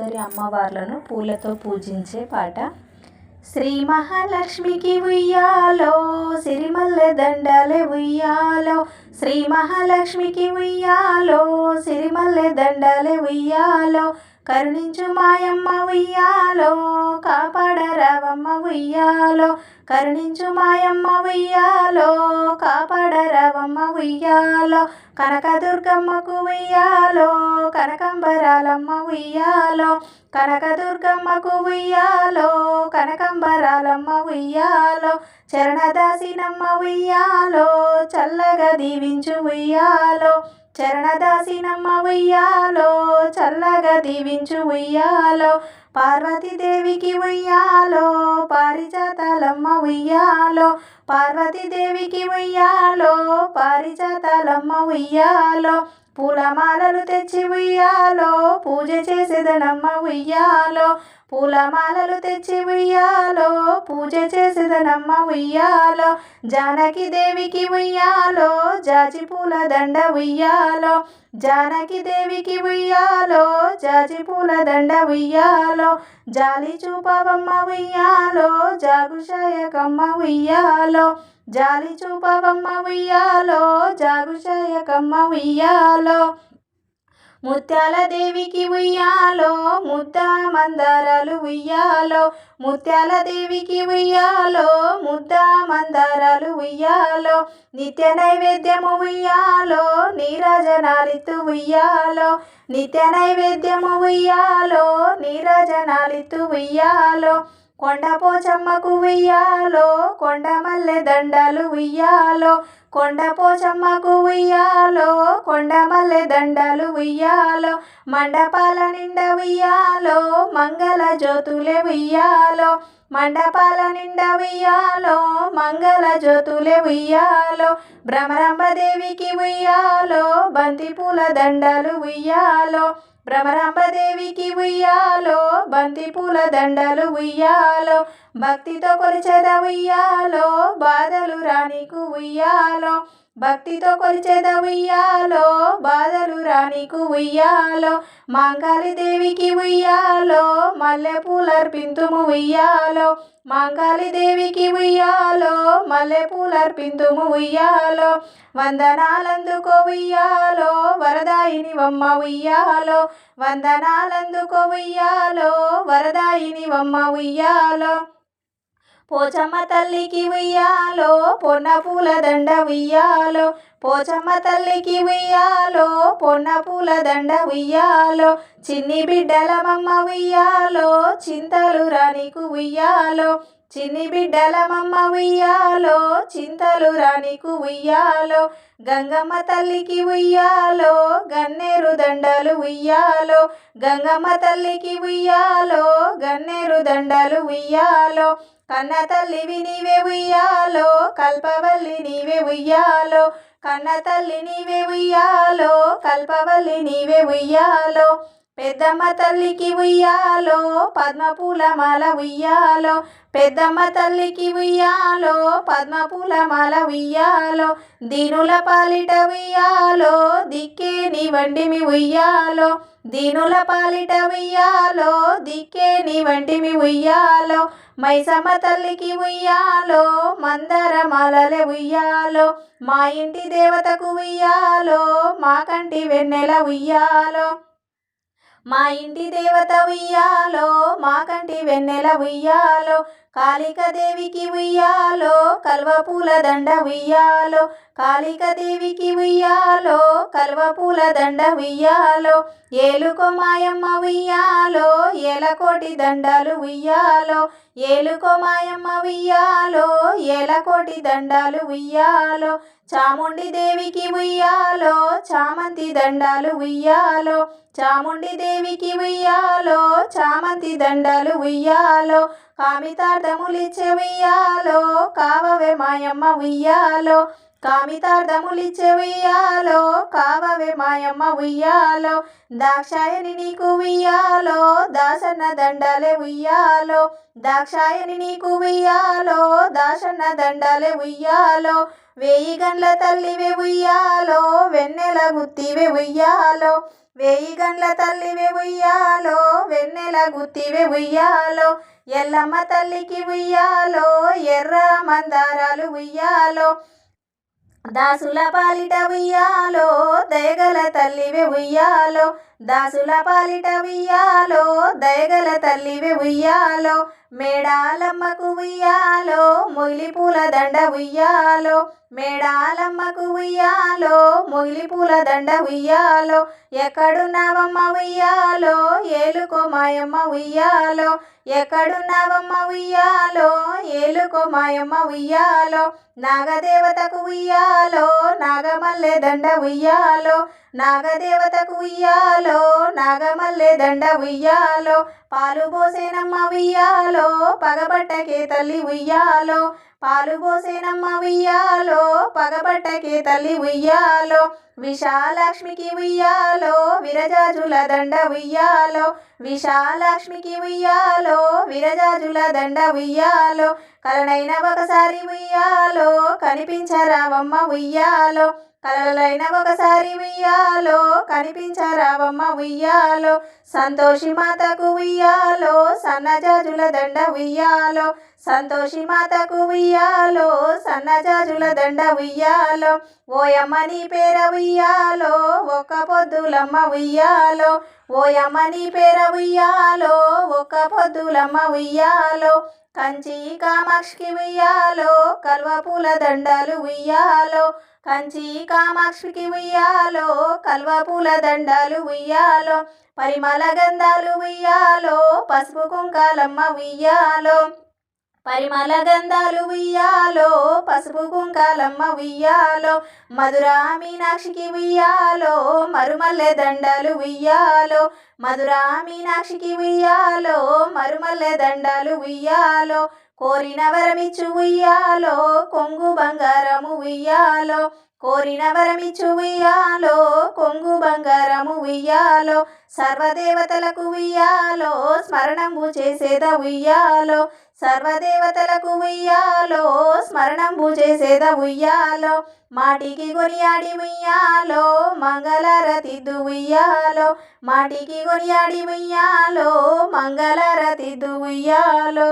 ఇద్దరి అమ్మవార్లను పూలతో పూజించే పాట. శ్రీ మహాలక్ష్మికి ఉయ్యాలో సిరిమల్లె దండలే ఉయ్యాలో. శ్రీ మహాలక్ష్మికి ఉయ్యాలో సిరిమల్లె దండలే ఉయ్యాలో. కరుణించు మాయమ్మ ఉయ్యాలో కాపాడరవమ్మ ఉయ్యాలో. కరుణించు మాయమ్మ ఉయ్యాలో కాపాడరవమ్మ ఉయ్యాలో. కనకదుర్గమ్మకు ఉయ్యాలో కనకంబరాలమ్మ ఉయ్యాలో. కనకదుర్గమ్మకు ఉయ్యాలో కనకంబరాలమ్మ ఉయ్యాలో. చరణదాసినమ్మ ఉయ్యాలో చల్లగా దీవించు ఉయ్యాలో. చరణదాసినమ్మ ఉయ్యాలో చల్లగా దీవించు ఉయ్యాలో పార్వతీదేవికి ఉయ్యాలో పారిజాతాలమ్మ ఉయ్యాలో పార్వతీదేవికి ఉయ్యాలో పారిజాతాలమ్మ ఉయ్యాలో పూలమాలలు తెచ్చి ఉయ్యాలో పూజ చేసేదనమ్మ ఉయ్యాలో పూలమాలలు తెచ్చి ఉయ్యాలో పూజ చేసేదనమ్మ ఉయ్యాలో జానకి దేవికి ఉయ్యాలో జాజి పూల దండ ఉయ్యాలో జానకి దేవికి ఉయ్యాలో జాజి పూల దండ ఉయ్యాలో జాలి చూపవమ్మ ఉయ్యాలో జాగుషాయకమ్మ ఉయ్యాలో జాలి చూపవమ్మ ఉయ్యాలో జాగుషాయకమ్మ ఉయ్యాలో. ముత్యాల దేవికి ఉయ్యాలో ముద్ద మందారాలు ఉయ్యాలో. ముత్యాల దేవికి ఉయ్యాలో ముద్ద మందారాలు ఉయ్యాలో. నిత్య నైవేద్యము ఉయ్యాలో నీరాజనాలితు ఉయ్యాలో. నిత్య నైవేద్యము ఉయ్యాలో నీరాజనాలితు ఉయ్యాలో. కొండ పోచమ్మకు ఉయ్యాలో కొండ మల్లె దండాలు ఉయ్యాలో. కొండ పోచమ్మకు ఉయ్యాలో కొండ మల్లె ఉయ్యాలో. మండపాల నిండా ఉయ్యాలో మంగళ జ్యోతులే ఉయ్యాలో. మండపాల నిండా ఉయ్యాలో మంగళ జ్యోతులే ఉయ్యాలో. భ్రమరంభదేవికి ఉయ్యాలో బంతిపూల దండలు ఉయ్యాలో. భ్రమరాంబదేవికి ఉయ్యాలో బంతి పూల దండలు ఉయ్యాలో భక్తితో కొలిచేద ఉయ్యాలో బాధలు రానికు ఉయ్యాలో భక్తితో కొలిచేద ఉయ్యాలో బాధలు రాణికు ఉయ్యాలో మాంకాళి దేవికి ఉయ్యాలో మల్లె పూలర్పింతుము ఉయ్యాలో మాంకాళి దేవికి ఉయ్యాలో మల్లె పూలర్పింతుము ఉయ్యాలో వందనాలందుకో ఉయ్యాలో వరదాయిని వమ్మ ఉయ్యాలో వందనాలందుకో ఉయ్యాలో వరదాయిని వమ్మ ఉయ్యాలో. పోచమ్మ తల్లికి ఉయ్యాలో పొన్న పూల దండ ఉయ్యాలో. పోచమ్మ తల్లికి ఉయ్యాలో పొన్న పూల దండ ఉయ్యాలో. చిన్ని బిడ్డలమమ్మ ఉయ్యాలో చింతలు రాణికు ఉయ్యాలో. చిన్ని బిడ్డలమమ్మ ఉయ్యాలో చింతలు రాణికు ఉయ్యాలో. గంగమ్మ తల్లికి ఉయ్యాలో గన్నేరు దండలు ఉయ్యాలో. గంగమ్మ తల్లికి ఉయ్యాలో గన్నేరు దండలు ఉయ్యాలో. కన్న తల్లివి నీవే ఉయ్యాలో కల్పవల్లి నీవే ఉయ్యాలో. కన్న తల్లి నీవే ఉయ్యాలో కల్పవల్లి నీవే ఉయ్యాలో. పెద్దమ్మ తల్లికి ఉయ్యాలో పద్మపూల మాల ఉయ్యాలో. పెద్దమ్మ తల్లికి ఉయ్యాలో పద్మపూల మాల ఉయ్యాలో. దీనుల పాలిట ఉయ్యాలో దిక్కే నీ వంటిమి ఉయ్యాలో. దీనుల పాలిట ఉయ్యాలో దిక్కే నీ వంటిమి ఉయ్యాలో. మైసమ్మ తల్లికి ఉయ్యాలో మందర మాలలే ఉయ్యాలో. మా ఇంటి దేవతకు ఉయ్యాలో మా కంటి వెన్నెల ఉయ్యాలో. మా ఇంటి దేవత ఉయ్యాలో వెన్నెల ఉయ్యాలో కాళికదేవికి ఉయ్యాలో కల్వ పూల దండ ఉయ్యాలో కాళికదేవికి ఉయ్యాలో కల్వ పూల దండ ఉయ్యాలో ఏలుకో మాయమ్మ ఉయ్యాలో ఏలకోటి దండాలు ఉయ్యాలో ఏలుకో మాయమ్మ ఉయ్యాలో ఏలకోటి దండాలు ఉయ్యాలో చాముండి దేవికి ఉయ్యాలో చామంతి దండాలు ఉయ్యాలో చాముండి దేవికి ఉయ్యాలో చామంతి దండాలు ఉయ్యాలో కామితార్థములిచ్చే ఉయ్యాలో కావవే మాయమ్మ ఉయ్యాలో కామితార్థములిచ్చే ఉయ్యాలో కావవే మాయమ్మ ఉయ్యాలో దాక్షాయని నీకు ఉయ్యాలో దాసన్న దండలే ఉయ్యాలో దాక్షాయని నీకు ఉయ్యాలో దాసన్న దండలే ఉయ్యాలో వేయి గండ్ల తల్లివే ఉయ్యాలో వెన్నెల గుత్తివే ఉయ్యాలో వేయి గండ్ల తల్లివే ఉయ్యాలో వెన్నెల గుత్తివే ఉయ్యాలో ఎల్లమ్మ తల్లికి ఉయ్యాలో ఎర్ర మందారాలు ఉయ్యాలో దాసుల పాలిట ఉయ్యాలో దయగల తల్లివే ఉయ్యాలో దాసుల పాలిట ఉయ్యాలో దయగల తల్లివే ఉయ్యాలో మేడాలమ్మకు ఉయ్యాలో మొగిలి పూల దండ ఉయ్యాలో. మేడాలమ్మకు ఉయ్యాలో మొగిలి పూల దండ ఉయ్యాలో. ఎక్కడున్నావమ్మ ఉయ్యాలో? ఏలుకో మాయమ్మ ఉయ్యాలో. ఎక్కడున్నావమ్మ ఉయ్యాలో? ఏలుకో మాయమ్మ ఉయ్యాలో. నాగదేవతకు ఉయ్యాలో. నాగమల్లె దండ ఉయ్యాలో. నాగదేవతకు ఉయ్యాలో నాగమల్లె దండ ఉయ్యాలో పాలు పోసేనమ్మ ఉయ్యాలో పగబట్టకే తల్లి ఉయ్యాలో పాలు పోసేనమ్మ ఉయ్యాలో పగబట్టకే తల్లి ఉయ్యాలో విశాలక్ష్మికి ఉయ్యాలో విరజాజుల దండ ఉయ్యాలో విశాలక్ష్మికి ఉయ్యాలో విరజాజుల దండ ఉయ్యాలో కలనైన ఒకసారి ఉయ్యాలో కనిపించరావమ్మ ఉయ్యాలో కలలైన ఒకసారి ఉయ్యాలో కనిపించరావమ్మ ఉయ్యాలో సంతోషి మాతకు ఉయ్యాలో సన్నజాజుల దండ ఉయ్యాలో సంతోషి మాతకు ఉయ్యాలో సన్నజాజుల దండ ఉయ్యాలో ఓయమ్మ నీ పేర ఉయ్యాలో ఒక పొద్దులమ్మ ఉయ్యాలో ఓయమ్మ నీ పేర ఉయ్యాలో ఒక పొద్దులమ్మ ఉయ్యాలో కంచి కామాక్షికి ఉయ్యాలో కల్వ పూల దండాలు ఉయ్యాలో. కంచి కామాక్షికి ఉయ్యాలో కల్వ పూల దండాలు ఉయ్యాలో. పరిమళ గంధాలు ఉయ్యాలో పసుపు కుంకాలమ్మ ఉయ్యాలో. పరిమళ గంధాలు ఉయ్యాలో పసుపు కుంకాలమ్మ ఉయ్యాలో మధురా మీనాక్షికి ఉయ్యాలో మరుమల్లె దండాలు ఉయ్యాలో మధురా మీనాక్షికి ఉయ్యాలో మరుమల్లె దండాలు ఉయ్యాలో కోరిన వరమిచ్చు ఉయ్యాలో కొంగు బంగారము ఉయ్యాలో కోరిన వరమిచ్చు ఉయ్యాలో కొంగు బంగారము ఉయ్యాలో సర్వదేవతలకు ఉయ్యాలో స్మరణము చేసేద ఉయ్యాలో సర్వదేవతలకు ఉయ్యాలో స్మరణంబు చేసేద ఉయ్యాలో మాటికి కొనియాడి ఉయ్యాలో మంగళరతిద్దు ఉయ్యాలో మాటికి కొనియాడి ఉయ్యాలో మంగళరతిద్దు ఉయ్యాలో.